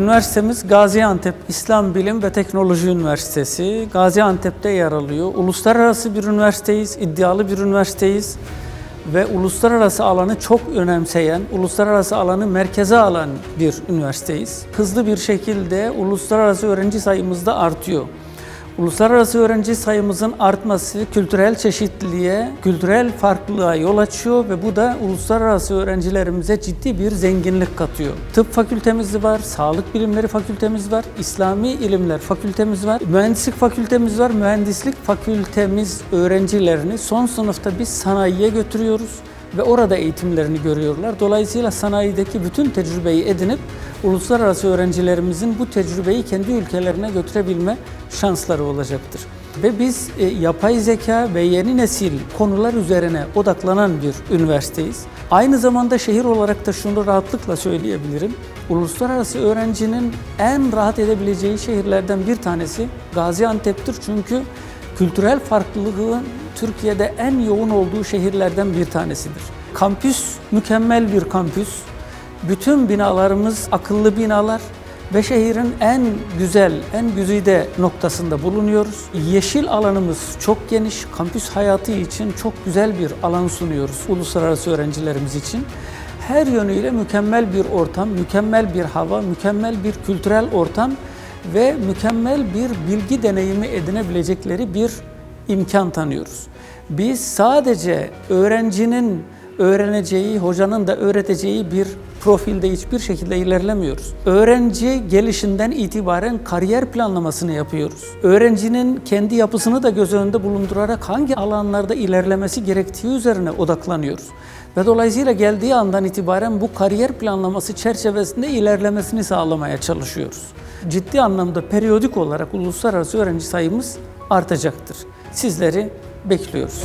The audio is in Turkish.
Üniversitemiz Gaziantep İslam Bilim ve Teknoloji Üniversitesi. Gaziantep'te yer alıyor. Uluslararası bir üniversiteyiz, iddialı bir üniversiteyiz ve uluslararası alanı çok önemseyen, uluslararası alanı merkeze alan bir üniversiteyiz. Hızlı bir şekilde uluslararası öğrenci sayımız da artıyor. Uluslararası öğrenci sayımızın artması kültürel çeşitliliğe, kültürel farklılığa yol açıyor ve bu da uluslararası öğrencilerimize ciddi bir zenginlik katıyor. Tıp fakültemiz var, sağlık bilimleri fakültemiz var, İslami ilimler fakültemiz var, mühendislik fakültemiz var. Mühendislik fakültemiz öğrencilerini son sınıfta biz sanayiye götürüyoruz ve orada eğitimlerini görüyorlar. Dolayısıyla sanayideki bütün tecrübeyi edinip uluslararası öğrencilerimizin bu tecrübeyi kendi ülkelerine götürebilme şansları olacaktır. Ve biz e, yapay zeka ve yeni nesil konular üzerine odaklanan bir üniversiteyiz. Aynı zamanda şehir olarak da şunu rahatlıkla söyleyebilirim. Uluslararası öğrencinin en rahat edebileceği şehirlerden bir tanesi Gaziantep'tir. Çünkü kültürel farklılığın Türkiye'de en yoğun olduğu şehirlerden bir tanesidir. Kampüs mükemmel bir kampüs. Bütün binalarımız akıllı binalar ve şehrin en güzel, en güzide noktasında bulunuyoruz. Yeşil alanımız çok geniş. Kampüs hayatı için çok güzel bir alan sunuyoruz uluslararası öğrencilerimiz için. Her yönüyle mükemmel bir ortam, mükemmel bir hava, mükemmel bir kültürel ortam ve mükemmel bir bilgi deneyimi edinebilecekleri bir imkan tanıyoruz. Biz sadece öğrencinin öğreneceği, hocanın da öğreteceği bir profilde hiçbir şekilde ilerlemiyoruz. Öğrenci gelişinden itibaren kariyer planlamasını yapıyoruz. Öğrencinin kendi yapısını da göz önünde bulundurarak hangi alanlarda ilerlemesi gerektiği üzerine odaklanıyoruz. Ve dolayısıyla geldiği andan itibaren bu kariyer planlaması çerçevesinde ilerlemesini sağlamaya çalışıyoruz. Ciddi anlamda periyodik olarak uluslararası öğrenci sayımız artacaktır. Sizleri bekliyoruz.